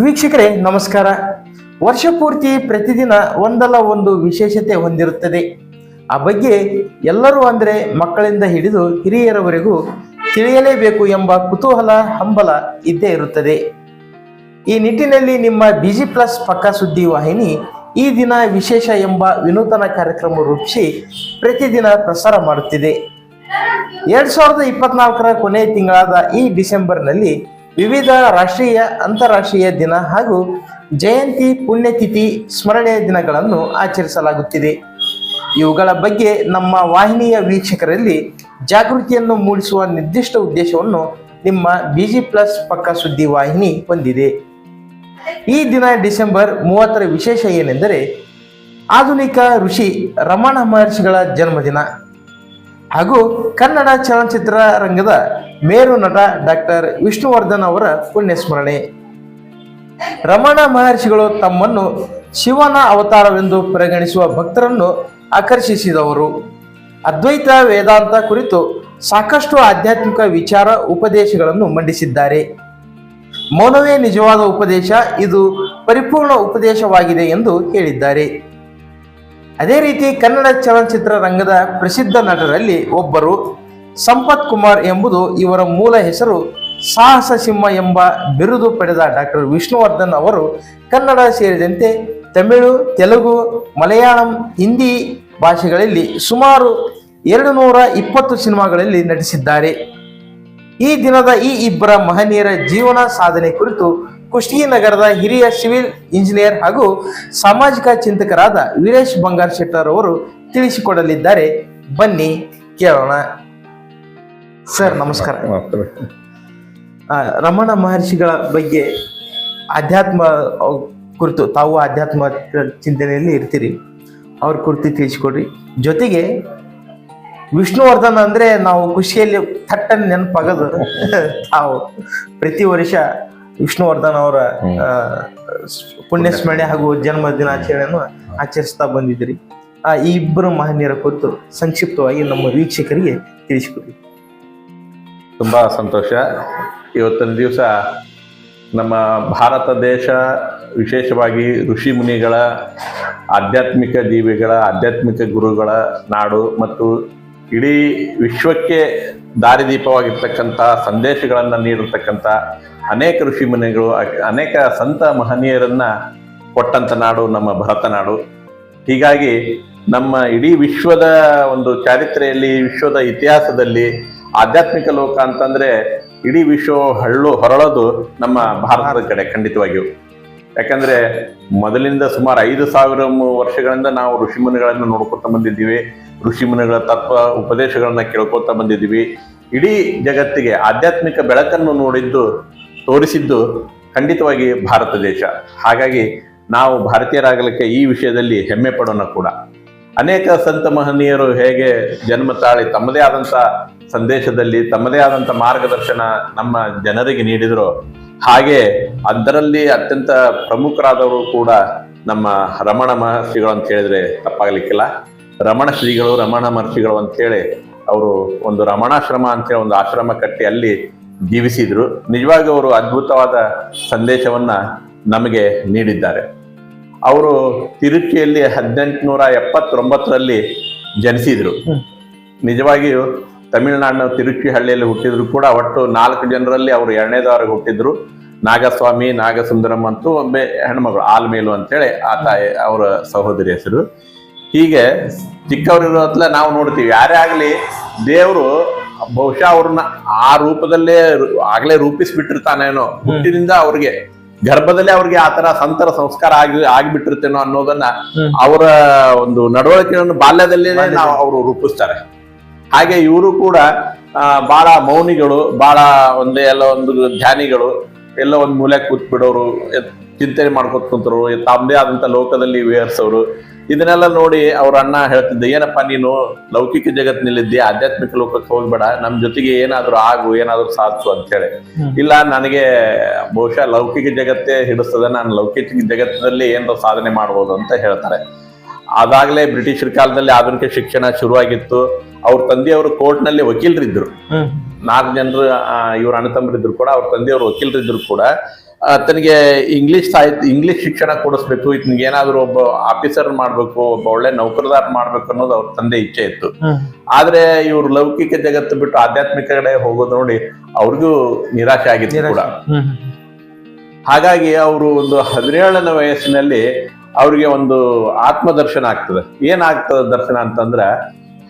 ವೀಕ್ಷಕರೇ, ನಮಸ್ಕಾರ. ವರ್ಷ ಪೂರ್ತಿ ಪ್ರತಿದಿನ ಒಂದಲ್ಲ ಒಂದು ವಿಶೇಷತೆ ಹೊಂದಿರುತ್ತದೆ. ಆ ಬಗ್ಗೆ ಎಲ್ಲರೂ ಅಂದರೆ ಮಕ್ಕಳಿಂದ ಹಿಡಿದು ಹಿರಿಯರವರೆಗೂ ತಿಳಿಯಲೇಬೇಕು ಎಂಬ ಕುತೂಹಲ, ಹಂಬಲ ಇದ್ದೇ ಇರುತ್ತದೆ. ಈ ನಿಟ್ಟಿನಲ್ಲಿ ನಿಮ್ಮ ಬಿಜಿ ಪ್ಲಸ್ ಪಕ್ಕ ಸುದ್ದಿ ವಾಹಿನಿ ಈ ದಿನ ವಿಶೇಷ ಎಂಬ ವಿನೂತನ ಕಾರ್ಯಕ್ರಮ ರೂಪಿಸಿ ಪ್ರತಿದಿನ ಪ್ರಸಾರ ಮಾಡುತ್ತಿದೆ. ಎರಡ್ ಸಾವಿರದ ಇಪ್ಪತ್ನಾಲ್ಕರ ಕೊನೆಯ ತಿಂಗಳಾದ ಈ ಡಿಸೆಂಬರ್ನಲ್ಲಿ ವಿವಿಧ ರಾಷ್ಟ್ರೀಯ, ಅಂತಾರಾಷ್ಟ್ರೀಯ ದಿನ ಹಾಗೂ ಜಯಂತಿ, ಪುಣ್ಯತಿಥಿ, ಸ್ಮರಣೆಯ ದಿನಗಳನ್ನು ಆಚರಿಸಲಾಗುತ್ತಿದೆ. ಇವುಗಳ ಬಗ್ಗೆ ನಮ್ಮ ವಾಹಿನಿಯ ವೀಕ್ಷಕರಲ್ಲಿ ಜಾಗೃತಿಯನ್ನು ಮೂಡಿಸುವ ನಿರ್ದಿಷ್ಟ ಉದ್ದೇಶವನ್ನು ನಿಮ್ಮ ಬಿಜಿ ಪ್ಲಸ್ ಪಕ್ಕ ಸುದ್ದಿ ವಾಹಿನಿ ಹೊಂದಿದೆ. ಈ ದಿನ ಡಿಸೆಂಬರ್ ಮೂವತ್ತರ ವಿಶೇಷ ಏನೆಂದರೆ, ಆಧುನಿಕ ಋಷಿ ರಮಣ ಮಹರ್ಷಿಗಳ ಜನ್ಮದಿನ. ಹಾಗೂ ಕನ್ನಡ ಚಲನಚಿತ್ರ ರಂಗದ ಮೇರು ನಟ ಡಾಕ್ಟರ್ ವಿಷ್ಣುವರ್ಧನ್ ಅವರ ಪುಣ್ಯಸ್ಮರಣೆ. ರಮಣ ಮಹರ್ಷಿಗಳು ತಮ್ಮನ್ನು ಶಿವನ ಅವತಾರವೆಂದು ಪರಿಗಣಿಸುವ ಭಕ್ತರನ್ನು ಆಕರ್ಷಿಸಿದವರು. ಅದ್ವೈತ ವೇದಾಂತ ಕುರಿತು ಸಾಕಷ್ಟು ಆಧ್ಯಾತ್ಮಿಕ ವಿಚಾರ ಉಪದೇಶಗಳನ್ನು ಮಂಡಿಸಿದ್ದಾರೆ. ಮೌನವೇ ನಿಜವಾದ ಉಪದೇಶ, ಇದು ಪರಿಪೂರ್ಣ ಉಪದೇಶವಾಗಿದೆ ಎಂದು ಹೇಳಿದ್ದಾರೆ. ಅದೇ ರೀತಿ ಕನ್ನಡ ಚಲನಚಿತ್ರ ರಂಗದ ಪ್ರಸಿದ್ಧ ನಟರಲ್ಲಿ ಒಬ್ಬರು ಸಂಪತ್ ಕುಮಾರ್ ಎಂಬುದು ಇವರ ಮೂಲ ಹೆಸರು ಸಾಹಸ ಸಿಂಹ ಎಂಬ ಬಿರುದು ಪಡೆದ ಡಾಕ್ಟರ್ ವಿಷ್ಣುವರ್ಧನ್ ಅವರು ಕನ್ನಡ ಸೇರಿದಂತೆ ತಮಿಳು, ತೆಲುಗು, ಮಲಯಾಳಂ, ಹಿಂದಿ ಭಾಷೆಗಳಲ್ಲಿ ಸುಮಾರು ಎರಡು ನೂರ ಇಪ್ಪತ್ತು ಸಿನಿಮಾಗಳಲ್ಲಿ ನಟಿಸಿದ್ದಾರೆ. ಈ ದಿನದ ಈ ಇಬ್ಬರ ಮಹನೀಯರ ಜೀವನ ಸಾಧನೆ ಕುರಿತು ಕುಷ್ಟಗಿನಗರದ ಹಿರಿಯ ಸಿವಿಲ್ ಇಂಜಿನಿಯರ್ ಹಾಗೂ ಸಾಮಾಜಿಕ ಚಿಂತಕರಾದ ವೀರೇಶ್ ಬಂಗಾರ್ ಶೆಟ್ಟರ್ ಅವರು ತಿಳಿಸಿಕೊಡಲಿದ್ದಾರೆ. ಬನ್ನಿ, ಕೇಳೋಣ. ಸರ್, ನಮಸ್ಕಾರ. ರಮಣ ಮಹರ್ಷಿಗಳ ಬಗ್ಗೆ ಅಧ್ಯಾತ್ಮ ಕುರಿತು ತಾವು ಆಧ್ಯಾತ್ಮ ಚಿಂತನೆಯಲ್ಲಿ ಇರ್ತೀರಿ. ಅವ್ರ ಕುರಿತು ತಿಳಿಸಿಕೊಡ್ರಿ. ಜೊತೆಗೆ ವಿಷ್ಣುವರ್ಧನ್ ಅಂದ್ರೆ ನಾವು ಖುಷಿಯಲ್ಲಿ ಥಟ್ಟನ್ ನೆನಪಾಗದು. ತಾವು ಪ್ರತಿ ವರ್ಷ ವಿಷ್ಣುವರ್ಧನ್ ಅವರ ಪುಣ್ಯಸ್ಮರಣೆ ಹಾಗೂ ಜನ್ಮ ದಿನಾಚರಣೆಯನ್ನು ಆಚರಿಸ್ತಾ ಬಂದಿದ್ರಿ ಆ ಈ ಇಬ್ಬರು ಮಹನೀಯರ ಕುರಿತು ಸಂಕ್ಷಿಪ್ತವಾಗಿ ನಮ್ಮ ವೀಕ್ಷಕರಿಗೆ ತಿಳಿಸಿಕೊಡಿ. ತುಂಬ ಸಂತೋಷ. ಇವತ್ತಿನ ದಿವಸ ನಮ್ಮ ಭಾರತ ದೇಶ ವಿಶೇಷವಾಗಿ ಋಷಿ ಮುನಿಗಳ ಆಧ್ಯಾತ್ಮಿಕ ಜೀವಿಗಳ ಆಧ್ಯಾತ್ಮಿಕ ಗುರುಗಳ ನಾಡು ಮತ್ತು ಇಡೀ ವಿಶ್ವಕ್ಕೆ ದಾರಿದೀಪವಾಗಿರ್ತಕ್ಕಂಥ ಸಂದೇಶಗಳನ್ನು ನೀಡಿರ್ತಕ್ಕಂಥ ಅನೇಕ ಋಷಿ ಮುನಿಗಳು ಅನೇಕ ಸಂತ ಮಹನೀಯರನ್ನ ಕೊಟ್ಟಂತ ನಾಡು ನಮ್ಮ ಭರತ ನಾಡು. ಹೀಗಾಗಿ ನಮ್ಮ ಇಡೀ ವಿಶ್ವದ ಒಂದು ಚಾರಿತ್ರೆಯಲ್ಲಿ, ವಿಶ್ವದ ಇತಿಹಾಸದಲ್ಲಿ ಆಧ್ಯಾತ್ಮಿಕ ಲೋಕ ಅಂತಂದ್ರೆ ಇಡೀ ವಿಶ್ವ ಹಳ್ಳು ಹೊರಳೋದು ನಮ್ಮ ಭಾರತದ ಕಡೆ ಖಂಡಿತವಾಗಿಯೂ. ಯಾಕಂದ್ರೆ ಮೊದಲಿಂದ ಸುಮಾರು ಐದು ಸಾವಿರ ವರ್ಷಗಳಿಂದ ನಾವು ಋಷಿಮುನಿಗಳನ್ನು ನೋಡ್ಕೊತ ಬಂದಿದ್ದೀವಿ. ಋಷಿಮುನಿಗಳ ತತ್ವ, ಉಪದೇಶಗಳನ್ನ ಕೇಳ್ಕೊತಾ ಬಂದಿದ್ದೀವಿ. ಇಡೀ ಜಗತ್ತಿಗೆ ಆಧ್ಯಾತ್ಮಿಕ ಬೆಳಕನ್ನು ನೋಡಿದ್ದು ತೋರಿಸಿದ್ದು ಖಂಡಿತವಾಗಿ ಭಾರತ ದೇಶ. ಹಾಗಾಗಿ ನಾವು ಭಾರತೀಯರಾಗಲಿಕ್ಕೆ ಈ ವಿಷಯದಲ್ಲಿ ಹೆಮ್ಮೆ ಪಡೋಣ ಕೂಡ. ಅನೇಕ ಸಂತ ಮಹನೀಯರು ಹೇಗೆ ಜನ್ಮ ತಾಳಿ ತಮ್ಮದೇ ಆದಂಥ ಸಂದೇಶದಲ್ಲಿ, ತಮ್ಮದೇ ಆದಂಥ ಮಾರ್ಗದರ್ಶನ ನಮ್ಮ ಜನರಿಗೆ ನೀಡಿದರು. ಹಾಗೆ ಅದರಲ್ಲಿ ಅತ್ಯಂತ ಪ್ರಮುಖರಾದವರು ಕೂಡ ನಮ್ಮ ರಮಣ ಮಹರ್ಷಿಗಳು ಅಂತ ಹೇಳಿದ್ರೆ ತಪ್ಪಾಗಲಿಕ್ಕಿಲ್ಲ. ರಮಣ ಶ್ರೀಗಳು, ರಮಣ ಮಹರ್ಷಿಗಳು ಅಂತ ಹೇಳಿ ಅವರು ಒಂದು ರಮಣಾಶ್ರಮ ಅಂತ ಹೇಳಿ ಒಂದು ಆಶ್ರಮ ಕಟ್ಟಿ ಅಲ್ಲಿ ಜೀವಿಸಿದ್ರು. ನಿಜವಾಗಿ ಅವರು ಅದ್ಭುತವಾದ ಸಂದೇಶವನ್ನ ನಮಗೆ ನೀಡಿದ್ದಾರೆ. ಅವರು ತಿರುಚಿಯಲ್ಲಿ ಹದಿನೆಂಟುನೂರ ಎಪ್ಪತ್ತೊಂಬತ್ತರಲ್ಲಿ ಜನಿಸಿದ್ರು. ನಿಜವಾಗಿಯೂ ತಮಿಳುನಾಡಿನ ತಿರುಚಿ ಹಳ್ಳಿಯಲ್ಲಿ ಹುಟ್ಟಿದ್ರು ಕೂಡ, ಒಟ್ಟು ನಾಲ್ಕು ಜನರಲ್ಲಿ ಅವರು ಎರಡನೇದವರೆಗೆ ಹುಟ್ಟಿದ್ರು. ನಾಗಸ್ವಾಮಿ ನಾಗಸುಂದರಂ ಅಂತೂ ಒಮ್ಮೆ ಹೆಣ್ಮಗಳು, ಆಲ್ಮೇಲು ಅಂತೇಳಿ ತಾಯಿ, ಅವರ ಸಹೋದರಿ ಹೆಸರು. ಹೀಗೆ ಚಿಕ್ಕವರಿರೋತ್ಲ ನಾವು ನೋಡ್ತೀವಿ. ಯಾರೇ ಆಗಲಿ ದೇವರು ಬಹುಶಃ ಅವ್ರನ್ನ ಆ ರೂಪದಲ್ಲೇ ಆಗ್ಲೇ ರೂಪಿಸ್ಬಿಟ್ಟಿರ್ತಾನೇನೋ ಹುಟ್ಟಿನಿಂದ ಅವ್ರಿಗೆ ಗರ್ಭದಲ್ಲೇ ಅವ್ರಿಗೆ ಆತರ ಸಂತರ ಸಂಸ್ಕಾರ ಆಗಿ ಆಗಿಬಿಟ್ಟಿರ್ತೇನೋ ಅನ್ನೋದನ್ನ ಅವರ ಒಂದು ನಡವಳಿಕೆಯನ್ನು ಬಾಲ್ಯದಲ್ಲೇ ನಾವು ಅವರು ರೂಪಿಸ್ತಾರೆ. ಹಾಗೆ ಇವರು ಕೂಡ ಬಹಳ ಮೌನಿಗಳು ಬಹಳ ಒಂದೇ ಎಲ್ಲ ಒಂದು ಧ್ಯಾನಿಗಳು ಎಲ್ಲ ಒಂದು ಮೂಲೆ ಕೂತ್ಬಿಡೋರು ಚಿಂತನೆ ಮಾಡ್ಕೊತ ಕುಂತರು ತಮ್ಮದೇ ಆದಂತ ಲೋಕದಲ್ಲಿ ವಿಹರಿಸೋರು ಇದನ್ನೆಲ್ಲ ನೋಡಿ ಅವ್ರ ಅಣ್ಣ ಹೇಳ್ತಿದ್ದ ಏನಪ್ಪ ನೀನು ಲೌಕಿಕ ಜಗತ್ತಿನಲ್ಲಿದ್ದೆ ಆಧ್ಯಾತ್ಮಿಕ ಲೋಕಕ್ಕೆ ಹೋಗ್ಬೇಡ. ನಮ್ ಜೊತೆಗೆ ಏನಾದ್ರು ಆಗು ಏನಾದ್ರು ಸಾಧಿಸು ಅಂತ ಹೇಳಿ. ಇಲ್ಲ ನನಗೆ ಬಹುಶಃ ಲೌಕಿಕ ಜಗತ್ತೇ ಹಿಡಿಸ್ತದೆ. ನಾನು ಲೌಕಿಕ ಜಗತ್ತಿನಲ್ಲಿ ಏನಾದ್ರು ಸಾಧನೆ ಮಾಡ್ಬೋದು ಅಂತ ಹೇಳ್ತಾರೆ. ಅದಾಗಲೇ ಬ್ರಿಟಿಷರ ಕಾಲದಲ್ಲಿ ಆಧುನಿಕ ಶಿಕ್ಷಣ ಶುರುವಾಗಿತ್ತು. ಅವ್ರ ತಂದೆಯವರು ಕೋರ್ಟ್ನಲ್ಲಿ ವಕೀಲರಿದ್ರು ನಾಲ್ಕು ಜನರು ಇವ್ರ ಅಣ್ಣ ತಮ್ಮರಿದ್ರು ಕೂಡ ಅವ್ರ ತಂದೆಯವರು ವಕೀಲರಿದ್ರು ಕೂಡ. ಆತನಿಗೆ ಇಂಗ್ಲಿಷ್ ಸಾಹಿತ್ಯ ಇಂಗ್ಲಿಷ್ ಶಿಕ್ಷಣ ಕೊಡಿಸ್ಬೇಕು ಇತನಿಗೆ ಏನಾದ್ರು ಒಬ್ಬ ಆಫೀಸರ್ ಮಾಡ್ಬೇಕು ಒಬ್ಬ ಒಳ್ಳೆ ನೌಕರದಾರ ಮಾಡ್ಬೇಕು ಅನ್ನೋದು ಅವ್ರ ತಂದೆ ಇಚ್ಛೆ ಇತ್ತು. ಆದ್ರೆ ಇವ್ರು ಲೌಕಿಕ ಜಗತ್ತು ಬಿಟ್ಟು ಆಧ್ಯಾತ್ಮಿಕ ಕಡೆ ಹೋಗೋದು ನೋಡಿ ಅವ್ರಿಗೂ ನಿರಾಶೆ ಆಗಿತ್ತು ಕೂಡ. ಹಾಗಾಗಿ ಅವರು ಒಂದು ಹದಿನೇಳನೇ ವಯಸ್ಸಿನಲ್ಲಿ ಅವ್ರಿಗೆ ಒಂದು ಆತ್ಮದರ್ಶನ ಆಗ್ತದೆ. ಏನಾಗ್ತದೆ ದರ್ಶನ ಅಂತಂದ್ರೆ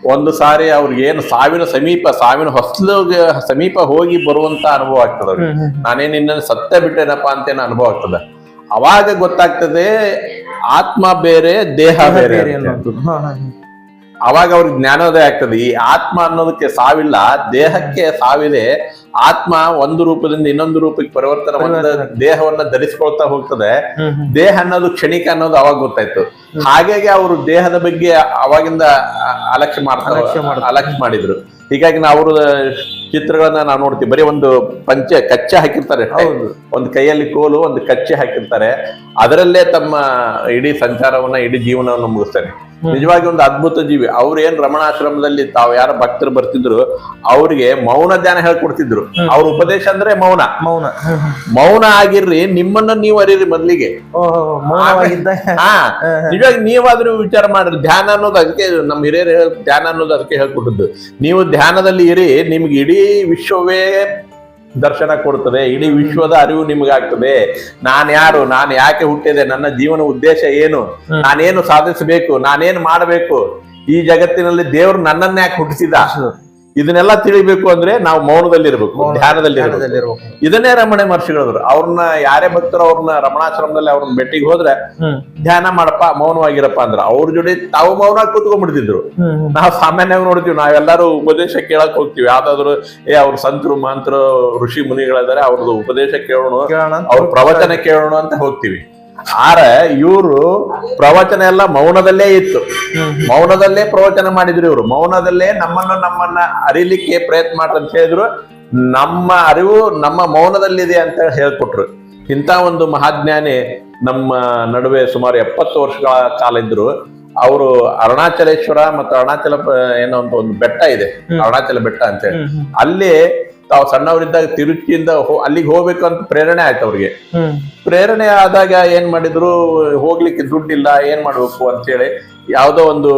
ಒಂದು ಸಾರಿ ಅವ್ರಿಗೆ ಏನು ಸಾವಿನ ಸಮೀಪ ಸಾವಿನ ಹೊಸ್ಲಿಗೆ ಸಮೀಪ ಹೋಗಿ ಬರುವಂತ ಅನುಭವ ಆಗ್ತದ ಅವ್ರಿಗೆ. ನಾನೇನ್ ನಿನ್ನ ಸತ್ತ ಬಿಟ್ಟೇನಪ್ಪ ಅಂತೇನ ಅನುಭವ ಆಗ್ತದೆ. ಅವಾಗ ಗೊತ್ತಾಗ್ತದೆ ಆತ್ಮ ಬೇರೆ ದೇಹ ಬೇರೆ ಅವಾಗ ಅವ್ರಿಗೆ ಜ್ಞಾನೋದಯ ಆಗ್ತದೆ. ಈ ಆತ್ಮ ಅನ್ನೋದಕ್ಕೆ ಸಾವಿಲ್ಲ ದೇಹಕ್ಕೆ ಸಾವಿದೆ. ಆತ್ಮ ಒಂದು ರೂಪದಿಂದ ಇನ್ನೊಂದು ರೂಪಕ್ಕೆ ಪರಿವರ್ತನೆ ಹೊಂದ ದೇಹವನ್ನ ಧರಿಸ್ಕೊಳ್ತಾ ಹೋಗ್ತದೆ. ದೇಹ ಅನ್ನೋದು ಕ್ಷಣಿಕ ಅನ್ನೋದು ಅವಾಗ ಗೊತ್ತಾಯ್ತು. ಹಾಗಾಗಿ ಅವರು ದೇಹದ ಬಗ್ಗೆ ಅವಾಗಿಂದ ಅಲಕ್ಷ್ಯ ಮಾಡ್ತಾರೆ ಅಲಕ್ಷ್ಯ ಮಾಡಿದ್ರು. ಹೀಗಾಗಿ ನಾವು ಅವ್ರ ಚಿತ್ರಗಳನ್ನ ನಾವು ನೋಡ್ತೀವಿ ಬರೀ ಒಂದು ಪಂಚೆ ಕಚ್ಚೆ ಹಾಕಿರ್ತಾರೆ ಒಂದು ಕೈಯಲ್ಲಿ ಕೋಲು ಒಂದು ಕಚ್ಚೆ ಹಾಕಿರ್ತಾರೆ. ಅದರಲ್ಲೇ ತಮ್ಮ ಇಡೀ ಸಂಚಾರವನ್ನ ಇಡೀ ಜೀವನವನ್ನು ಮುಗಿಸ್ತಾರೆ. ನಿಜವಾಗಿ ಒಂದು ಅದ್ಭುತ ಜೀವಿ. ಅವ್ರು ಏನ್ ರಮಣಾಶ್ರಮದಲ್ಲಿ ತಾವು ಯಾರ ಭಕ್ತರು ಬರ್ತಿದ್ರು ಅವ್ರಿಗೆ ಮೌನ ಧ್ಯಾನ ಹೇಳ್ಕೊಡ್ತಿದ್ರು. ಅವ್ರ ಉಪದೇಶ ಅಂದ್ರೆ ಮೌನ. ಮೌನ. ಮೌನ ಆಗಿರ್ರಿ ನಿಮ್ಮನ್ನ ನೀವು ಅರಿರಿ ಮೊದ್ಲಿಗೆ. ನಿಜವಾಗಿ ನೀವಾದ್ರೂ ವಿಚಾರ ಮಾಡ್ರಿ. ಧ್ಯಾನ ಅನ್ನೋದು ಅದಕ್ಕೆ ನಮ್ಮ ಹಿರಿಯರು ಧ್ಯಾನ ಅನ್ನೋದು ಅದಕ್ಕೆ ಹೇಳ್ಕೊಟ್ಟದ್ದು. ನೀವು ಧ್ಯಾನದಲ್ಲಿ ಇರಿ ನಿಮ್ಗೆ ಇಡೀ ವಿಶ್ವವೇ ದರ್ಶನ ಕೊಡ್ತದೆ ಇಡೀ ವಿಶ್ವದ ಅರಿವು ನಿಮಗಾಗ್ತದೆ. ನಾನ್ ಯಾರು? ನಾನು ಯಾಕೆ ಹುಟ್ಟಿದೆ? ನನ್ನ ಜೀವನ ಉದ್ದೇಶ ಏನು? ನಾನೇನು ಸಾಧಿಸಬೇಕು? ನಾನೇನು ಮಾಡಬೇಕು? ಈ ಜಗತ್ತಿನಲ್ಲಿ ದೇವರು ನನ್ನನ್ನ ಯಾಕೆ ಹುಟ್ಟಿಸಿದ? ಇದನ್ನೆಲ್ಲ ತಿಳಿಬೇಕು ಅಂದ್ರೆ ನಾವು ಮೌನದಲ್ಲಿರ್ಬೇಕು ಧ್ಯಾನದಲ್ಲಿರ್ಬೇಕು. ಧ್ಯಾನದಲ್ಲಿರ್ಬೇಕು. ಇದನ್ನೇ ರಮಣ ಮಹರ್ಷಿಗಳವರು ಅವ್ರನ್ನ ಯಾರೇ ಭಕ್ತರು ಅವ್ರನ್ನ ರಮಣಾಶ್ರಮದಲ್ಲಿ ಅವ್ರನ್ನ ಭೇಟಿಗೆ ಹೋದ್ರೆ ಧ್ಯಾನ ಮಾಡಪ್ಪ ಮೌನವಾಗಿರಪ್ಪ ಅಂದ್ರ. ಅವ್ರ ಜೊತೆ ತಾವು ಮೌನ ಕೂತ್ಕೊಂಡ್ಬಿಡ್ತಿದ್ರು. ನಾವು ಸಾಮಾನ್ಯವಾಗಿ ನೋಡ್ತೀವಿ ನಾವೆಲ್ಲರೂ ಉಪದೇಶ ಕೇಳಕ್ ಹೋಗ್ತೀವಿ. ಯಾವ್ದಾದ್ರು ಏ ಅವ್ರ ಸಂತರು ಮಂತ್ರ ಋಷಿ ಮುನಿಗಳಿದ್ದಾರೆ ಅವ್ರದ್ದು ಉಪದೇಶ ಕೇಳೋಣ ಅವ್ರ ಪ್ರವಚನ ಕೇಳೋಣ ಅಂತ ಹೋಗ್ತೀವಿ. ಆರ ಇವರು ಪ್ರವಚನ ಎಲ್ಲ ಮೌನದಲ್ಲೇ ಇತ್ತು. ಮೌನದಲ್ಲೇ ಪ್ರವಚನ ಮಾಡಿದ್ರು ಇವರು. ಮೌನದಲ್ಲೇ ನಮ್ಮನ್ನು ನಮ್ಮನ್ನ ಅರಿಲಿಕ್ಕೆ ಪ್ರಯತ್ನ ಮಾಡ್ರಿ ಅಂತ ಹೇಳಿದ್ರು. ನಮ್ಮ ಅರಿವು ನಮ್ಮ ಮೌನದಲ್ಲಿದೆ ಅಂತ ಹೇಳ್ಕೊಟ್ರು. ಇಂಥ ಒಂದು ಮಹಾಜ್ಞಾನಿ ನಮ್ಮ ನಡುವೆ ಸುಮಾರು ಎಪ್ಪತ್ತು ವರ್ಷಗಳ ಕಾಲ ಇದ್ರು. ಅವರು ಅರುಣಾಚಲೇಶ್ವರ ಮತ್ತು ಅರುಣಾಚಲ ಏನೋ ಅಂತ ಒಂದು ಬೆಟ್ಟ ಇದೆ. ಅರುಣಾಚಲ ಬೆಟ್ಟ ಅಂತ ಹೇಳಿ. ಹ್ಮ್ ಹ್ಮ್. ಅಲ್ಲಿ ತಾವು ಸಣ್ಣವರಿದ್ದಾಗ ತಿರುಚಿಯಿಂದ ಅಲ್ಲಿಗೆ ಹೋಗ್ಬೇಕು ಅಂತ ಪ್ರೇರಣೆ ಆಯ್ತು ಅವ್ರಿಗೆ. ಪ್ರೇರಣೆ ಆದಾಗ ಏನ್ ಮಾಡಿದ್ರು ಹೋಗ್ಲಿಕ್ಕೆ ದುಡ್ಡಿಲ್ಲ ಏನ್ ಮಾಡ್ಬೇಕು ಅಂತ ಹೇಳಿ ಯಾವ್ದೋ ಒಂದು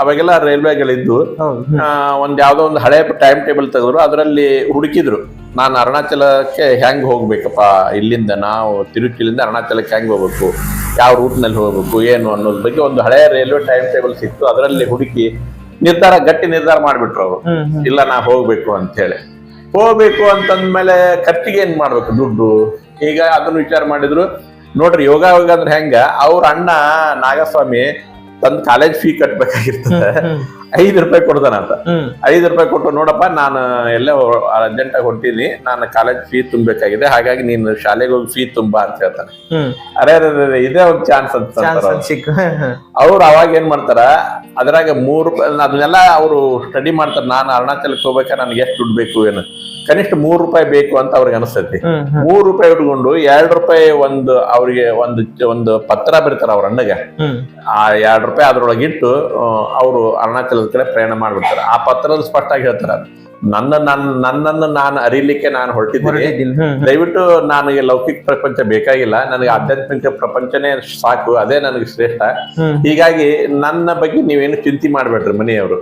ಅವಾಗೆಲ್ಲ ರೈಲ್ವೆಗಳಿದ್ದು ಒಂದ್ ಯಾವ್ದೋ ಒಂದು ಹಳೆ ಟೈಮ್ ಟೇಬಲ್ ತೆಗೆದ್ರು ಅದರಲ್ಲಿ ಹುಡುಕಿದ್ರು. ನಾನು ಅರುಣಾಚಲಕ್ಕೆ ಹೆಂಗ್ ಹೋಗ್ಬೇಕಪ್ಪ ಇಲ್ಲಿಂದ ನಾವು ತಿರುಚಿಲಿಂದ ಅರುಣಾಚಲಕ್ಕೆ ಹೆಂಗ್ ಹೋಗ್ಬೇಕು ಯಾವ ರೂಟ್ನಲ್ಲಿ ಹೋಗ್ಬೇಕು ಏನು ಅನ್ನೋದ್ರ ಬಗ್ಗೆ ಒಂದು ಹಳೆ ರೈಲ್ವೆ ಟೈಮ್ ಟೇಬಲ್ ಸಿಕ್ತು ಅದರಲ್ಲಿ ಹುಡುಕಿ ನಿರ್ಧಾರ ಗಟ್ಟಿ ನಿರ್ಧಾರ ಮಾಡ್ಬಿಟ್ರು ಅವರು. ಇಲ್ಲ ನಾ ಹೋಗ್ಬೇಕು ಅಂತ ಹೇಳಿ ಹೋಗ್ಬೇಕು ಅಂತಂದ್ಮೇಲೆ ಖರ್ಚಿಗೆ ಏನ್ ಮಾಡ್ಬೇಕು ದುಡ್ಡು? ಈಗ ಅದನ್ನ ವಿಚಾರ ಮಾಡಿದ್ರು. ನೋಡ್ರಿ ಯೋಗ ಯೋಗ ಅಂದ್ರೆ ಹೆಂಗ? ಅವ್ರ ಅಣ್ಣ ನಾಗಸ್ವಾಮಿ ತನ್ನ ಕಾಲೇಜ್ ಫೀ ಕಟ್ಬೇಕಾಗಿರ್ತದೆ. ಐದು ರೂಪಾಯಿ ಕೊಡ್ತಾನೆ ಅಂತ. ಐದು ರೂಪಾಯಿ ಕೊಟ್ಟು ನೋಡಪ್ಪ ನಾನು ಎಲ್ಲ ಅರ್ಜೆಂಟ್ ಆಗಿ ಹೊಂಟೀನಿ ನಾನು ಕಾಲೇಜ್ ಫೀ ತುಂಬಬೇಕಾಗಿದೆ ಹಾಗಾಗಿ ನೀನು ಶಾಲೆಗೆ ಹೋಗಿ ಫೀ ತುಂಬಾ ಅಂತ ಹೇಳ್ತಾನೆ. ಅರೆ ಇದೇ ಒಂದು ಚಾನ್ಸ್ ಅಂತ ಅವ್ರು. ಅವಾಗ ಏನ್ ಮಾಡ್ತಾರ ಅದ್ರಾಗ ಮೂರು ರೂಪಾಯಿ ಅದನ್ನೆಲ್ಲ ಅವರು ಸ್ಟಡಿ ಮಾಡ್ತಾರೆ ನಾನು ಅರುಣಾಚಲಕ್ಕೆ ಹೋಗ್ಬೇಕಾ ನನ್ಗೆ ಎಷ್ಟು ದುಡ್ಡು ಬೇಕು ಏನು? ಕನಿಷ್ಠ ಮೂರು ರೂಪಾಯಿ ಬೇಕು ಅಂತ ಅವ್ರಿಗೆ ಅನಿಸ್ತೈತಿ. ಮೂರು ರೂಪಾಯಿ ಇಟ್ಕೊಂಡು ಎರಡ್ ರೂಪಾಯಿ ಒಂದು ಅವ್ರಿಗೆ ಒಂದು ಒಂದು ಪತ್ರ ಬಿಡ್ತಾರ ಅವ್ರ ಅಣ್ಣಗೆ. ಆ ಎರಡ್ ರೂಪಾಯಿ ಅದ್ರೊಳಗಿಟ್ಟು ಅವರು ಅರುಣಾಚಲದ ಕಡೆ ಪ್ರಯಾಣ ಮಾಡ್ಬಿಡ್ತಾರೆ. ಆ ಪತ್ರದಲ್ಲಿ ಆಗಿ ಹೇಳ್ತಾರೆ. ನನ್ನ ನನ್ನ ನನ್ನನ್ನು ನಾನು ಅರಿಲಿಕ್ಕೆ ನಾನು ಹೊರಟಿದ್ದೀನಿ. ದಯವಿಟ್ಟು ನನಗೆ ಲೌಕಿಕ ಪ್ರಪಂಚ ಬೇಕಾಗಿಲ್ಲ. ನನಗೆ ಆಧ್ಯಾತ್ಮಿಕ ಪ್ರಪಂಚನೇ ಸಾಕು. ಅದೇ ನನಗೆ ಶ್ರೇಷ್ಠ. ಹೀಗಾಗಿ ನನ್ನ ಬಗ್ಗೆ ನೀವೇನು ಚಿಂತೆ ಮಾಡ್ಬೇಡ್ರಿ ಮನೆಯವರು.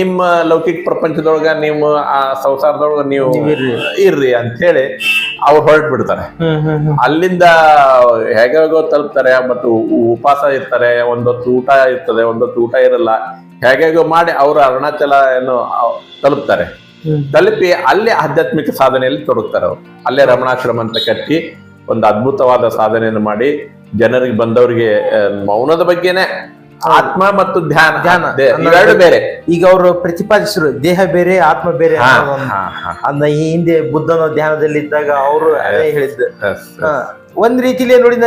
ನಿಮ್ಮ ಲೌಕಿಕ ಪ್ರಪಂಚದೊಳಗ ನೀವು ಆ ಸಂಸಾರದೊಳಗ ನೀವು ಇರ್ರಿ. ಅಂತ ಹೇಳಿ ಅವ್ರು ಹೊರಟು ಬಿಡ್ತಾರೆ. ಅಲ್ಲಿಂದ ಹೇಗೋ ತಲುಪ್ತಾರೆ ಮತ್ತು ಉಪವಾಸ ಇರ್ತಾರೆ ಒಂದೊತ್ತು ಊಟ ಇರ್ತದೆ ಒಂದೊತ್ತು ಊಟ ಇರಲ್ಲ. ಹೇಗೇಗೋ ಮಾಡಿ ಅವರು ಅರುಣಾಚಲ ಏನು ತಲುಪ್ತಾರೆ. ತಲುಪಿ ಅಲ್ಲಿ ಆಧ್ಯಾತ್ಮಿಕ ಸಾಧನೆಯಲ್ಲಿ ತೊಡಗ್ತಾರೆ ಅವರು. ಅಲ್ಲೇ ರಮಣಾಶ್ರಮ ಅಂತ ಕಟ್ಟಿ ಒಂದು ಅದ್ಭುತವಾದ ಸಾಧನೆಯನ್ನು ಮಾಡಿ ಜನರಿಗೆ ಬಂದವರಿಗೆ ಮೌನದ ಬಗ್ಗೆನೆ ಆತ್ಮ ಮತ್ತು ಧ್ಯಾನ. ಧ್ಯಾನ. ಇವೆರಡು ಬೇರೆ. ಈಗ ಅವರು ಪ್ರತಿಪಾದಿಸಿರು ದೇಹ ಬೇರೆ ಆತ್ಮ ಬೇರೆ ಅನ್ನ ಈ ಹಿಂದೆ ಬುದ್ಧನ ಧ್ಯಾನದಲ್ಲಿ ಇದ್ದಾಗ ಅವರು ಅದೇ ಹೇಳಿದ್ದು. ಒಂದ್ ರೀತಿಲಿ ನೋಡಿದ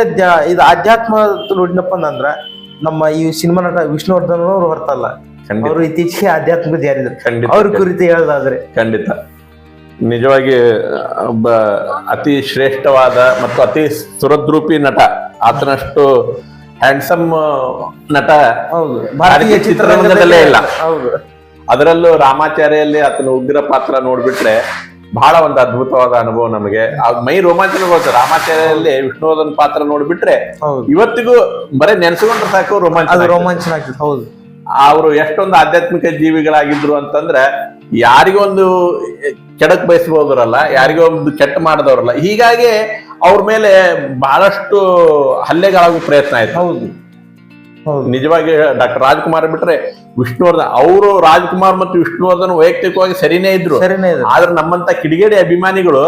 ಇದು ಆಧ್ಯಾತ್ಮ ನೋಡಿದಪ್ಪ ಅಂದ್ರ ನಮ್ಮ ಈ ಸಿನಿಮಾ ನಟ ವಿಷ್ಣುವರ್ಧನ್ ಅವರು ಹೊರತಲ್ಲ. ಅವರು ಇತ್ತೀಚೆಗೆ ಆಧ್ಯಾತ್ಮಿಕ ಜಾರಿದ್ರು ಖಂಡಿತ. ಅವ್ರ ಕುರಿತು ಹೇಳೋದಾದ್ರೆ. ಖಂಡಿತ. ನಿಜವಾಗಿ ಒಬ್ಬ ಅತಿ ಶ್ರೇಷ್ಠವಾದ ಮತ್ತು ಅತಿ ಸುರದ್ರೂಪಿ ನಟ ಆತನಷ್ಟು ಹ್ಯಾಂಡ್ಸಮ್ ನಟ ಹೌದು. ಭಾರತೀಯ ಚಿತ್ರರಂಗದಲ್ಲೇ ಇಲ್ಲ. ಹೌದು. ಅದರಲ್ಲೂ ರಾಮಾಚಾರ್ಯಲ್ಲಿ ಆತನ ಉಗ್ರ ಪಾತ್ರ ನೋಡ್ಬಿಟ್ರೆ ಬಹಳ ಒಂದು ಅದ್ಭುತವಾದ ಅನುಭವ ನಮಗೆ. ಆ ಮೈ ರೋಮಾಂಚನಗೊಳ್ತು ರಾಮಾಚಾರ್ಯದಲ್ಲಿ ವಿಷ್ಣುವರ್ಧನ್ ಪಾತ್ರ ನೋಡ್ಬಿಟ್ರೆ ಇವತ್ತಿಗೂ ಬರೇ ನೆನ್ಸ್ಕೊಂಡ್ರೆ ಸಾಕು ರೋಮಾಂಚ ರೋಮಾಂಚನ ರೋಮಾಂಚನ ಆಗ್ತದೆ ಹೌದು. ಅವರು ಎಷ್ಟೊಂದು ಆಧ್ಯಾತ್ಮಿಕ ಜೀವಿಗಳಾಗಿದ್ರು ಅಂತಂದ್ರೆ ಯಾರಿಗೊಂದು ಕೆಡಕ್ ಬಯಸಬಹುದ್ರಲ್ಲ ಯಾರಿಗೋ ಒಂದು ಕೆಟ್ಟ ಮಾಡದವ್ರಲ್ಲ. ಹೀಗಾಗಿ ಅವ್ರ ಮೇಲೆ ಬಹಳಷ್ಟು ಹಲ್ಲೆಗಳಾಗೋ ಪ್ರಯತ್ನ ಆಯ್ತು. ಹೌದು. ನಿಜವಾಗಿ ಡಾಕ್ಟರ್ ರಾಜ್ಕುಮಾರ್ ಬಿಟ್ರೆ ವಿಷ್ಣುವರ್ಧನ್ ಅವರು ರಾಜ್ಕುಮಾರ್ ಮತ್ತು ವಿಷ್ಣುವರ್ಧನ್ ವೈಯಕ್ತಿಕವಾಗಿ ಸರಿನೇ ಇದ್ರು. ಆದ್ರೆ ನಮ್ಮಂತ ಕಿಡಿಗೇಡಿ ಅಭಿಮಾನಿಗಳು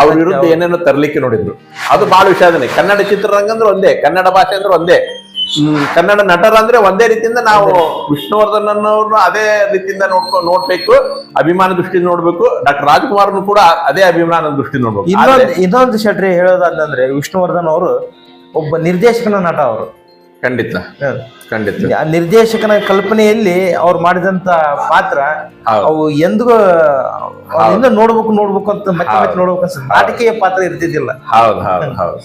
ಅವ್ರ ವಿರುದ್ಧ ಏನೇನೋ ತರ್ಲಿಕ್ಕೆ ನೋಡಿದ್ರು. ಅದು ಬಹಳ ವಿಷಾದನೆ ಕನ್ನಡ ಚಿತ್ರರಂಗ ಅಂದ್ರೆ ಒಂದೇ ಕನ್ನಡ ಭಾಷೆ ಅಂದ್ರೆ ಒಂದೇ. ಹ್ಮ್, ಕನ್ನಡ ನಟರ ಅಂದ್ರೆ ಒಂದೇ ರೀತಿಯಿಂದ ನಾವು ವಿಷ್ಣುವರ್ಧನ್ ಅನ್ನೋರ್ನು ಅದೇ ರೀತಿಯಿಂದ ನೋಡ್ಕೊಂಡು ನೋಡ್ಬೇಕು ಅಭಿಮಾನ ದೃಷ್ಟಿಯಿಂದ ನೋಡ್ಬೇಕು. ಡಾಕ್ಟರ್ ರಾಜ್ಕುಮಾರ್ನು ಕೂಡ ಅದೇ ಅಭಿಮಾನ ದೃಷ್ಟಿ ನೋಡ್ಬೇಕು. ಇನ್ನೊಂದು ಇನ್ನೊಂದು ಶೆಟ್ರಿ ಹೇಳೋದಂದ್ರೆ ವಿಷ್ಣುವರ್ಧನ್ ಅವರು ಒಬ್ಬ ನಿರ್ದೇಶಕನ ನಟ ಅವರು. ಖಂಡಿತ. ಖಂಡಿತ. ಆ ನಿರ್ದೇಶಕನ ಕಲ್ಪನೆಯಲ್ಲಿ ಅವ್ರು ಮಾಡಿದಂತ ಪಾತ್ರ. ಅವು ಎಂದಿಗೂ ಅವ್ರಿಂದ ನೋಡ್ಬೇಕು ನೋಡ್ಬೇಕು ಅಂತ ಮತ್ತೆ ಮತ್ತೆ ನೋಡ್ಬೇಕು ಅನ್ಸುತ್ತೆ. ನಾಟಕೀಯ ಪಾತ್ರ ಇರ್ತಿದ್ದಿಲ್ಲ. ಹೌದು ಹೌದು ಹೌದು.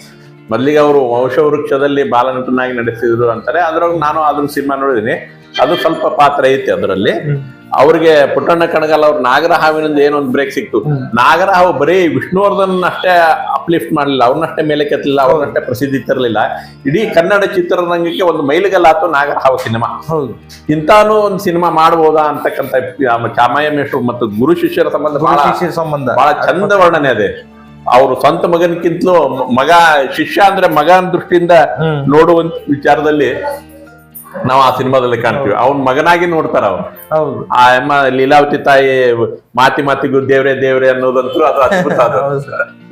ಮೊದಲಿಗೆ ಅವರು ವಂಶವೃಕ್ಷದಲ್ಲಿ ಬಾಲನಟನಾಗಿ ನಡೆಸಿದ್ರು ಅಂತಾರೆ. ಅದ್ರೊಳಗೆ ನಾನು ಅದ್ರ ಸಿನಿಮಾ ನೋಡಿದೀನಿ. ಅದು ಸ್ವಲ್ಪ ಪಾತ್ರ ಐತಿ ಅದರಲ್ಲಿ. ಅವ್ರಿಗೆ ಪುಟ್ಟಣ್ಣ ಕಣಗಾಲ ಅವ್ರ ನಾಗರ ಹಾವಿನಿಂದ ಏನೋ ಒಂದು ಬ್ರೇಕ್ ಸಿಕ್ತು ನಾಗರ ಹಾವು ಬರೀ ವಿಷ್ಣುವರ್ಧನ್ ಅಷ್ಟೇ ಅಪ್ಲಿಫ್ಟ್ ಮಾಡಲಿಲ್ಲ ಅವ್ರನ್ನಷ್ಟೇ ಮೇಲೆ ಕೆತ್ತಲಿಲ್ಲ ಅವ್ರನ್ನಷ್ಟೇ ಪ್ರಸಿದ್ಧಿ ತರಲಿಲ್ಲ. ಇಡೀ ಕನ್ನಡ ಚಿತ್ರರಂಗಕ್ಕೆ ಒಂದು ಮೈಲಿಗಲ್ಲಾತು ನಾಗರ ಹಾವು ಸಿನಿಮಾ. ಇಂತಾನು ಒಂದು ಸಿನಿಮಾ ಮಾಡ್ಬೋದಾ ಅಂತಕ್ಕಂಥ ಚಾಮಯ್ಯ ಮೇಷ್ಟ್ರು ಮತ್ತು ಗುರು ಶಿಷ್ಯರ ಸಂಬಂಧ ಸಂಬಂಧ. ಬಹಳ ಚಂದ ವರ್ಣನೆ ಅದೇ. ಅವರು ಸ್ವಂತ ಮಗನಕ್ಕಿಂತಲೂ ಮಗ ಶಿಷ್ಯ ಅಂದ್ರೆ ಮಗನ ದೃಷ್ಟಿಯಿಂದ ನೋಡುವಂತ ವಿಚಾರದಲ್ಲಿ ನಾವು ಆ ಸಿನಿಮಾದಲ್ಲಿ ಕಾಣ್ತೀವಿ. ಅವನ್ ಮಗನಾಗಿ ನೋಡ್ತಾರ ಅವ್ರು ಹೌದು. ಆ ಅಮ್ಮ ಲೀಲಾವತಿ ತಾಯಿ ಮಾತಿ ಮಾತಿಗೂ ದೇವ್ರೆ ದೇವ್ರೆ ಅನ್ನೋದಂತೂ ಅದು ಅದ್ಭುತ ಅದು.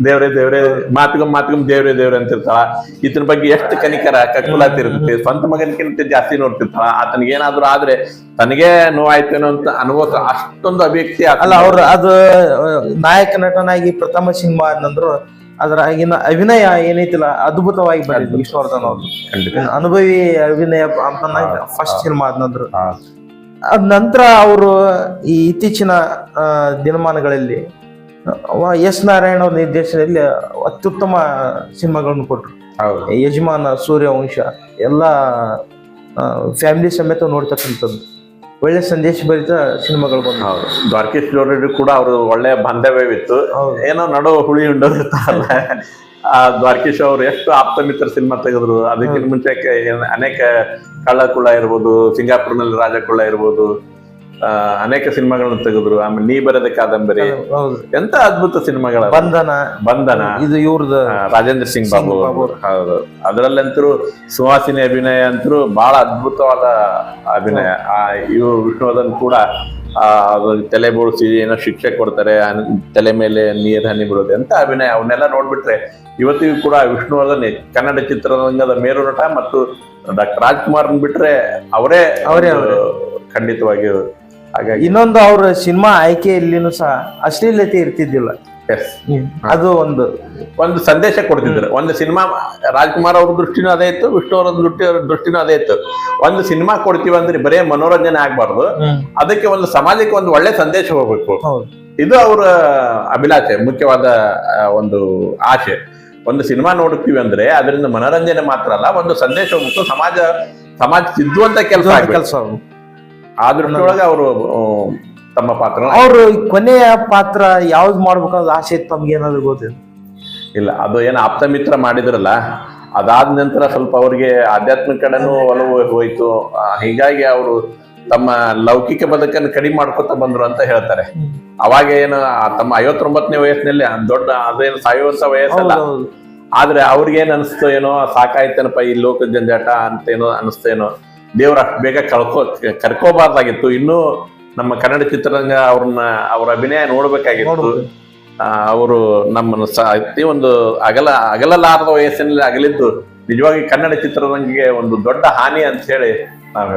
ದೇವ್ರೆ ದೇವ್ರೆ ಮಾತುಗಂ ಮಾತಿಗಮ್ ದೇವ್ರೆ ದೇವ್ರೆ ಅಂತಿರ್ತಾಳ. ಇದ್ರ ಬಗ್ಗೆ ಎಷ್ಟು ಕನಿಕರ ಕಕ್ಕುಲಾತಿರುತ್ತೆ ಸ್ವಂತ ಮಗನಕ್ಕಿಂತ ಜಾಸ್ತಿ ನೋಡ್ತಿರ್ತಾಳ. ಆತನಿಗೆ ಏನಾದ್ರು ಆದ್ರೆ ತನಗೆ ನೋವಾಯ್ತೇನೋ ಅಂತ ಅನುಭವ ಅಷ್ಟೊಂದು ಅಭಿವ್ಯಕ್ತಿ ಅಲ್ಲ ಅವ್ರು ಅದು ನಾಯಕ ನಟನಾಗಿ ಪ್ರಥಮ ಸಿನಿಮಾ ಅಂದ್ರು ಅದರ ಆಗಿನ ಅಭಿನಯ ಏನೈತಿಲ್ಲ ಅದ್ಭುತವಾಗಿ ಬಂದಿದ್ದು ವಿಷ್ಣುವರ್ಧನ್ ಅವರು. ಅನುಭವಿ ಅಭಿನಯ ಅಂತ ಫಸ್ಟ್ ಸಿನಿಮಾ ಹಾ. ಅದ್ ನಂತರ ಅವರು ಈ ಇತ್ತೀಚಿನ ದಿನಮಾನಗಳಲ್ಲಿ ಎಸ್ ನಾರಾಯಣ ಅವ್ರ ನಿರ್ದೇಶನದಲ್ಲಿ ಅತ್ಯುತ್ತಮ ಸಿನಿಮಾಗಳನ್ನು ಕೊಟ್ಟರು ಯಜಮಾನ ಸೂರ್ಯವಂಶ ಎಲ್ಲ ಫ್ಯಾಮಿಲಿ ಸಮೇತ ನೋಡ್ತಕ್ಕಂಥದ್ದು. ಒಳ್ಳೆ ಸಂದೇಶ ಭರಿತ ಸಿನಿಮಾಗಳು ಬಂದ ಹೌದು. ದ್ವಾರಕೀಶ್ ಜೋಡಿ ಕೂಡ ಅವರು ಒಳ್ಳೆ ಬಾಂಧವ್ಯವಿತ್ತು. ಏನೋ ನಡು ಹುಳಿ ಉಂಡೋದಿರ್ತಾರಲ್ಲ ಆ ದ್ವಾರಕೀಶ್ ಅವರು ಎಷ್ಟು ಆಪ್ತ ಮಿತ್ರ ಸಿನಿಮಾ ತೆಗೆದ್ರು. ಅದಕ್ಕಿಂತ ಮುಂಚೆ ಅನೇಕ ಕಳ್ಳ ಕುಳ್ಳ ಇರ್ಬೋದು ಸಿಂಗಾಪುರ್ನಲ್ಲಿ ರಾಜಕುಳ್ಳ ಇರ್ಬೋದು ಅನೇಕ ಸಿನಿಮಾಗಳನ್ನು ತೆಗೆದ್ರು. ಆಮೇಲೆ ನೀ ಬರೆದ ಕಾದಂಬರಿ. ಎಂತ ಅದ್ಭುತ ಸಿನಿಮಾಗಳ ಬಂಧನ. ಬಂಧನ. ಇದು ಇವ್ರದ್ದು ರಾಜೇಂದ್ರ ಸಿಂಗ್ ಬಾಬು. ಹೌದು. ಅದರಲ್ಲಂತರೂ ಸುಹಾಸಿನಿ ಅಭಿನಯ ಅಂತರೂ ಬಹಳ ಅದ್ಭುತವಾದ ಅಭಿನಯ. ಆ ಇವು ವಿಷ್ಣುವರ್ಧನ್ ಕೂಡ ತಲೆ ಬೋಳಿಸಿ ಏನೋ ಶಿಕ್ಷೆ ಕೊಡ್ತಾರೆ ತಲೆ ಮೇಲೆ ನೀರ್ ಹನಿ ಬಿಡೋದು ಎಂತ ಅಭಿನಯ. ಅವನ್ನೆಲ್ಲ ನೋಡ್ಬಿಟ್ರೆ ಇವತ್ತಿಗೂ ಕೂಡ ವಿಷ್ಣುವರ್ಧನ್ ಕನ್ನಡ ಚಿತ್ರರಂಗದ ಮೇರು ನಟ ಮತ್ತು ಡಾಕ್ಟರ್ ರಾಜ್ಕುಮಾರ್ ಬಿಟ್ರೆ ಅವರೇ ಅವರೇ. ಖಂಡಿತವಾಗಿಯೂ ಹಾಗಾಗಿ ಇನ್ನೊಂದು ಅವ್ರ ಸಿನಿಮಾ ಆಯ್ಕೆಯಲ್ಲಿನೂ ಸಹ ಅಶ್ಲೀಲತೆ ಇರ್ತಿದ್ದಿಲ್ಲ. ಎಸ್ ಅದು ಒಂದು. ಒಂದು ಸಂದೇಶ ಕೊಡ್ತಿದ್ರು. ಒಂದು ಸಿನಿಮಾ ರಾಜ್ಕುಮಾರ್ ಅವ್ರ ದೃಷ್ಟಿನೂ ಅದೇ ಇತ್ತು ವಿಷ್ಣು ಅವ್ರ ದೃಷ್ಟಿ ದೃಷ್ಟಿನೂ ಅದೇ ಇತ್ತು. ಒಂದು ಸಿನಿಮಾ ಕೊಡ್ತೀವಿ ಅಂದ್ರೆ ಬರೇ ಮನೋರಂಜನೆ ಆಗ್ಬಾರ್ದು. ಅದಕ್ಕೆ ಒಂದು ಸಮಾಜಕ್ಕೆ ಒಂದು ಒಳ್ಳೆ ಸಂದೇಶ ಹೋಗ್ಬೇಕು. ಇದು ಅವರ ಅಭಿಲಾಷೆ ಮುಖ್ಯವಾದ ಒಂದು ಆಸೆ ಒಂದು ಸಿನಿಮಾ ನೋಡುತ್ತೀವಿ ಅಂದ್ರೆ ಅದರಿಂದ ಮನೋರಂಜನೆ ಮಾತ್ರ ಅಲ್ಲ ಒಂದು ಸಂದೇಶ ಹೋಗ್ಬೇಕು. ಸಮಾಜ ಸಮಾಜ ಸಿದ್ಧುವಂತ ಕೆಲಸ ಕೆಲಸ ಕೆಲಸ ಆ ದೃಷ್ಟಿಯೊಳಗೆ ಅವರು ತಮ್ಮ ಪಾತ್ರ ಅವರು ಕೊನೆಯ ಪಾತ್ರ ಯಾವ್ದು ಮಾಡ್ಬೇಕನ್ನೋದು ಆಸೆ ಇತ್ತು ತಮ್ಗೆ ಏನಾದ್ರು ಗೊತ್ತಿಲ್ಲ ಇಲ್ಲ ಅದು ಏನು ಆಪ್ತ ಮಿತ್ರ ಮಾಡಿದ್ರಲ್ಲ ಅದಾದ ನಂತರ ಸ್ವಲ್ಪ ಅವ್ರಿಗೆ ಆಧ್ಯಾತ್ಮಿಕ ಕಡೆನೂ ಒಲವು ಹೋಯ್ತು. ಹೀಗಾಗಿ ಅವರು ತಮ್ಮ ಲೌಕಿಕ ಬದುಕನ್ನು ಕಡಿಮೆ ಮಾಡ್ಕೊತ ಬಂದ್ರು ಅಂತ ಹೇಳ್ತಾರೆ. ಅವಾಗ ಏನು ತಮ್ಮ ಐವತ್ತೊಂಬತ್ತನೇ ವಯಸ್ಸಿನಲ್ಲಿ ದೊಡ್ಡ ಅದೇನು ಸಾಯುವಂತ ವಯಸ್ಸಲ್ಲ. ಆದ್ರೆ ಅವ್ರಿಗೇನ್ ಅನಿಸ್ತು ಏನೋ ಸಾಕಾಯ್ತೇನಪ್ಪ ಈ ಲೋಕ ಜಂಜಾಟ ಅಂತೇನೋ ಅನಿಸ್ತೇನೋ ದೇವ್ರ ಅಷ್ಟು ಬೇಗ ಕಳ್ಕೋ ಕರ್ಕೋಬಾರ್ದಾಗಿತ್ತು. ಇನ್ನೂ ನಮ್ಮ ಕನ್ನಡ ಚಿತ್ರರಂಗ ಅವ್ರನ್ನ ಅವರ ಅಭಿನಯ ನೋಡ್ಬೇಕಾಗಿತ್ತು. ಅವರು ನಮ್ಮನ್ನು ಸಹ ಅತಿ ಒಂದು ಅಗಲ ಅಗಲಲಾರದ ವಯಸ್ಸಿನಲ್ಲಿ ಅಗಲಿದ್ದು. ನಿಜವಾಗಿ ಕನ್ನಡ ಚಿತ್ರರಂಗಿಗೆ ಒಂದು ದೊಡ್ಡ ಹಾನಿ ಅಂತ ಹೇಳಿ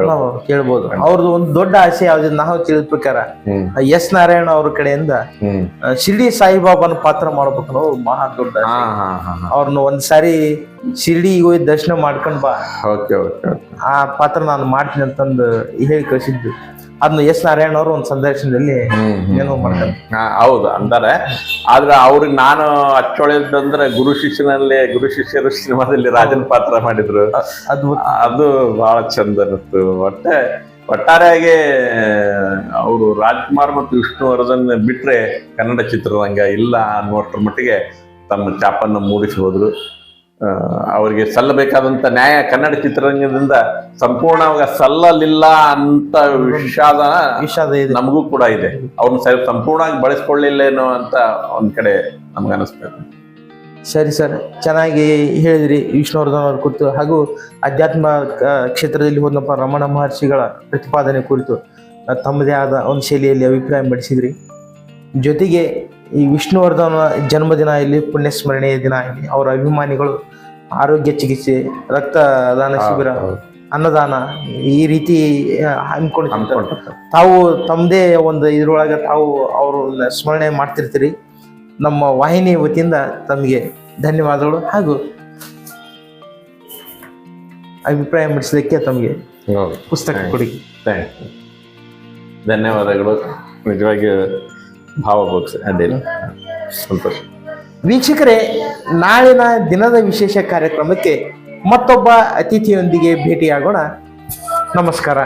ನಾವು ಕೇಳ್ಬೋದು. ಅವ್ರದ್ದು ಒಂದು ದೊಡ್ಡ ಆಸೆ ಯಾವ್ದು ನಾವು ತಿಳಿದ ಪ್ರಕಾರ ಎಸ್ ನಾರಾಯಣ ಅವ್ರ ಕಡೆಯಿಂದ ಶಿರ್ಡಿ ಸಾಯಿಬಾಬಾನ ಪಾತ್ರ ಮಾಡ್ಬೇಕು ಅನ್ನೋ ಮಹಾ ದೊಡ್ಡ ಅವ್ರನ್ನ ಒಂದ್ ಸಾರಿ ಶಿರ್ಡಿಗೆ ಹೋಗಿ ದರ್ಶನ ಮಾಡ್ಕೊಂಡ್ ಬಾ. Okay okay. ಆ ಪಾತ್ರ ನಾನು ಮಾಡ್ತೀನಿ ಅಂತಂದು ಹೇಳಿ ಕಳಿಸಿದ್ದು. ಅದನ್ನ ಎಸ್ ನಾರಾಯಣ ಅವರು ಒಂದು ಸಂದರ್ಶನದಲ್ಲಿ ಏನೋ ಮಾಡ್ತಾರೆ. ಹಾ, ಹೌದು ಅಂತಾರೆ. ಆದ್ರೆ ಅವ್ರಿಗೆ ನಾನು ಅಚ್ಚೊಳೆದಂದ್ರೆ ಗುರು ಶಿಷ್ಯನಲ್ಲಿ ಗುರು ಶಿಷ್ಯರು ಸಿನಿಮಾದಲ್ಲಿ ರಾಜನ್ ಪಾತ್ರ ಮಾಡಿದ್ರು. ಅದು ಅದು ಬಹಳ ಚಂದ ಇರುತ್ತೆ ಒಟ್ಟೆ ಒಟ್ಟಾರೆಯಾಗಿ ಅವರು ರಾಜ್ಕುಮಾರ್ ಮತ್ತು ವಿಷ್ಣುವರ್ಧನ್ ಬಿಟ್ರೆ ಕನ್ನಡ ಚಿತ್ರರಂಗ ಇಲ್ಲ ಅನ್ನೋಷ್ಟ್ರ ಮಟ್ಟಿಗೆ ತಮ್ಮ ಚಾಪನ್ನು ಮೂಡಿಸಿ ಹೋದ್ರು. ಅವರಿಗೆ ಸಲ್ಲಬೇಕಾದಂತ ನ್ಯಾಯ ಕನ್ನಡ ಚಿತ್ರರಂಗದಿಂದ ಸಂಪೂರ್ಣವಾಗಿ ಸಲ್ಲಲಿಲ್ಲ ಅಂತ ವಿಷಾದ ವಿಷಾದ ಇದೆ. ನಮಗೂ ಕೂಡ ಇದೆ. ಅವ್ರನ್ನ ಸರಿ ಸಂಪೂರ್ಣವಾಗಿ ಬಳಸ್ಕೊಳ್ಳಿಲ್ಲೇನೋ ಅಂತ ಒಂದ್ ಕಡೆ ನಮ್ಗೆ ಅನಿಸ್ಬೇಕು ಸರಿ ಸರ್ ಚೆನ್ನಾಗಿ ಹೇಳಿದ್ರಿ ವಿಷ್ಣುವರ್ಧನ್ ಅವ್ರ ಕುರಿತು ಹಾಗೂ ಅಧ್ಯಾತ್ಮ ಕ್ಷೇತ್ರದಲ್ಲಿ ಹೋದಪ್ಪ ರಮಣ ಮಹರ್ಷಿಗಳ ಪ್ರತಿಪಾದನೆ ಕುರಿತು ತಮ್ಮದೇ ಆದ ಒಂದು ಶೈಲಿಯಲ್ಲಿ ಅಭಿಪ್ರಾಯ ಮಂಡಿಸಿದ್ರಿ ಜೊತೆಗೆ ಈ ವಿಷ್ಣುವರ್ಧನ ಜನ್ಮದಿನ ಇಲ್ಲಿ ಪುಣ್ಯ ಸ್ಮರಣೆಯ ದಿನ ಇಲ್ಲಿ. ಅವರ ಅಭಿಮಾನಿಗಳು ಆರೋಗ್ಯ ಚಿಕಿತ್ಸೆ ರಕ್ತದಾನ ಶಿಬಿರ ಅನ್ನದಾನ ಈ ರೀತಿ ಹಮ್ಮಿಕೊಂಡು ತಾವು ತಮ್ಮದೇ ಒಂದು ಇದ್ರೊಳಗೆ ತಾವು ಅವರು ಸ್ಮರಣೆ ಮಾಡ್ತಿರ್ತೀರಿ. ನಮ್ಮ ವಾಹಿನಿ ವತಿಯಿಂದ ತಮಗೆ ಧನ್ಯವಾದಗಳು ಹಾಗೂ ಅಭಿಪ್ರಾಯ ಮೂಡಿಸಲಿಕ್ಕೆ ತಮಗೆ ಪುಸ್ತಕ ಕೊಡಿ. ಧನ್ಯವಾದಗಳು. ನಿಜವಾಗಿ ಭಾವ ಬುಕ್ಸ್ ಅದೇನು ಸಂತೋಷ. ವೀಕ್ಷಕರೇ ನಾಳಿನ ದಿನದ ವಿಶೇಷ ಕಾರ್ಯಕ್ರಮಕ್ಕೆ ಮತ್ತೊಬ್ಬ ಅತಿಥಿಯೊಂದಿಗೆ ಭೇಟಿಯಾಗೋಣ. ನಮಸ್ಕಾರ.